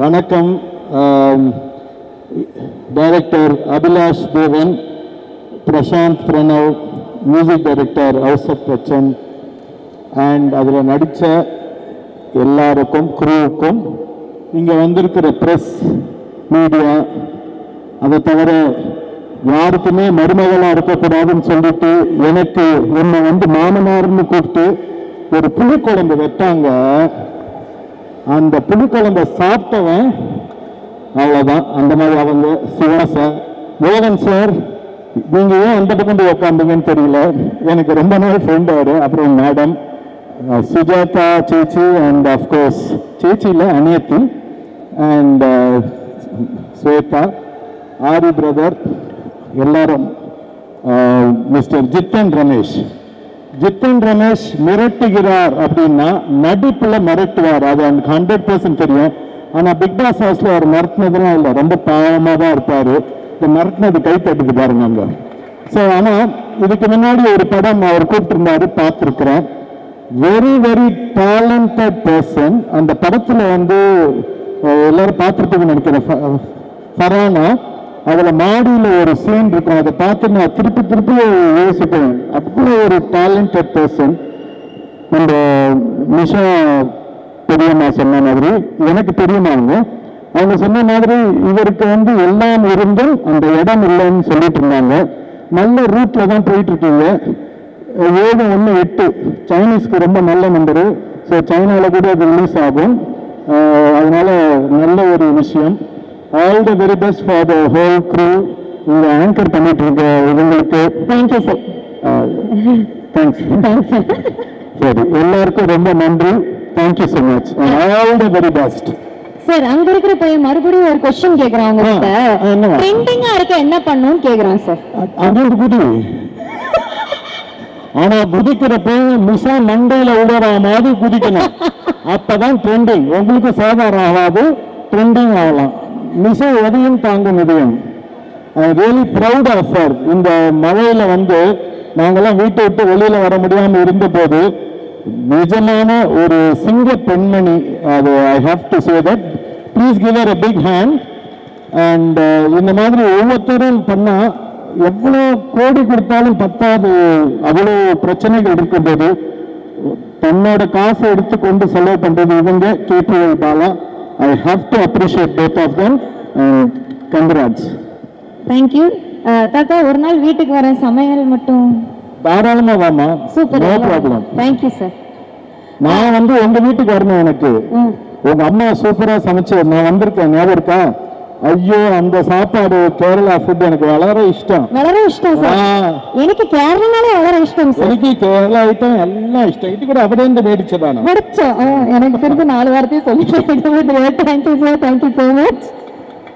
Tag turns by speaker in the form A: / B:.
A: வணக்கம் director Abhilash Devan Prashanth Pranav music director Ouseppachan and அதில் நடித்த எல்லாருக்கும் குரூவுக்கும் இங்கே வந்திருக்கிற ப்ரெஸ் மீடியா அதை தவிர யாருக்குமே மருமகளாக இருக்கக்கூடாதுன்னு சொல்லிட்டு எனக்கு என்னை வந்து மாமனார்னு கூப்பிட்டு ஒரு புளிக்குழம்பு வெட்டாங்க. அந்த புளிக்குழம்ப சாப்பிட்டவன் அவ்வளோதான் அந்த மாதிரி அவங்க சிவா சார். மோகன் சார் நீங்கள் ஏன் அந்த பக்கம் உட்காந்துங்கன்னு உட்காந்தீங்கன்னு தெரியல. எனக்கு ரொம்ப நாள் ஃப்ரெண்ட் அவர் அப்புறம் மேடம் சுஜாதா சேச்சி அண்ட் அஃப்கோர்ஸ் சேச்சியில் அனியத்தி அண்ட் ஸ்வேதா ஆரி பிரதர் எல்லாரும் மிஸ்டர் ஜித்தன் ரமேஷ். ஜித்தின் ரமேஷ் மிரட்டுகிறார் அப்படின்னா நடிப்புல மிரட்டுவார். அது அவனுக்கு ஹண்ட்ரட் பர்சன்ட் தெரியும். ஆனா பிக் பாஸ் ஹவுஸ்ல அவர் மிரட்டினதுலாம் இல்லை. ரொம்ப பாவமா தான் இருப்பாரு. இந்த மிரட்டினது கை தட்டுக்கு பாருங்க அங்க. ஸோ ஆனா இதுக்கு முன்னாடி ஒரு படம் அவர் கூப்பிட்டிருந்தாரு பார்த்துருக்கிறேன். வெரி வெரி டேலண்டட் பர்சன் அந்த படத்துல வந்து எல்லாரும் பார்த்துருப்பீங்கன்னு நினைக்கிறேன். ஃபரானா. அதுல மாடியில ஒரு சீன் இருக்கும். அதை பார்த்து நான் திருப்பி திருப்பி யோசிப்பேன். அப்படி ஒரு டேலண்டட் பர்சன் நம்ம நிஷா பெரியம்மா சொன்ன மாதிரி எனக்கு தெரியுமா அவங்க. அவங்க சொன்ன மாதிரி இவருக்கு வந்து எல்லாம் இருந்தும் அந்த இடம் இல்லைன்னு சொல்லிட்டு இருந்தாங்க. நல்ல ரூட்ல தான் போயிட்டு இருக்கீங்க. ஏழு ஒன்று எட்டு. சைனீஸ்க்கு ரொம்ப நல்ல நம்பரு ஸோ சைனாவில் கூட அது ரிலீஸ் ஆகும். அதனால நல்ல ஒரு விஷயம். All the very best for the whole crew இங்கே ஆங்கர் பண்ணிட்டு இருக்க இவங்களுக்கு
B: thank you sir
A: thanks
B: thanks sir
A: எல்லாருக்கும் ரொம்ப நன்றி. Thank you so much all the very best
B: sir அங்க இருக்கிற பையன் மறுபடியும் ஒரு கொஸ்டின் கேக்குறான்
A: ஆ, என்னவா?
B: ட்ரெண்டிங்கா இருக்க என்ன பண்ணணும்னு கேக்குறான் சார்
A: அங்கிருந்து குதி ஆனா குதிக்கிறப்ப மிஷா மண்டையில விடுற மாதிரி குதிக்கணும் அப்பதான் ட்ரெண்டிங் உங்களுக்கு சாதாரணம் ஆகாது ட்ரெண்டிங் ஆகலாம். மிக எதையும் தாங்கும் இதயம். ரியலி ப்ரௌட் ஆஃப் சார் இந்த மழையில் வந்து நாங்கள்லாம் வீட்டை விட்டு வெளியில் வர முடியாமல் இருந்தபோது நிஜமான ஒரு சிங்க பெண்மணி அது I have to say that please give a big hand and இந்த மாதிரி ஒவ்வொருத்தரும் பண்ணால் எவ்வளோ கோடி கொடுத்தாலும் பத்தாது. அவ்வளோ பிரச்சனைகள் இருக்கும்போது தன்னோட காசை எடுத்து கொண்டு செலவு பண்ணுறது இவங்க KPY Bala. I have to appreciate both of them congrats
B: thank you தாத்தா ஒரு நாள் வீட்டுக்கு வரேன் சமையல் மட்டும்.
A: தாராளமா வாமா
B: super
A: no problem
B: thank you sir
A: நான் வந்து உங்க வீட்டுக்கு வரணும் எனக்கு. உங்க அம்மா சூப்பரா சமைச்சு நான் வந்திருக்கேன். ஞாபகம் இருக்கா? ஐயோ அந்த சாப்பாடு கேரளா ஃபுட் எனக்கு வளர இஷ்டம்.
B: வளர இஷ்டம் எனக்கு கேரளாலே வளர இஷ்டம்
A: எனக்கு கேரளா ஐட்டம் எல்லாம் இஷ்டம். இது கூட அப்படியே இந்த மேடிச்சதானா
B: முடிச்சோம். எனக்கு தெரிஞ்ச நாலு வாரத்தையும் சொல்லிட்டு thank you sir thank you so much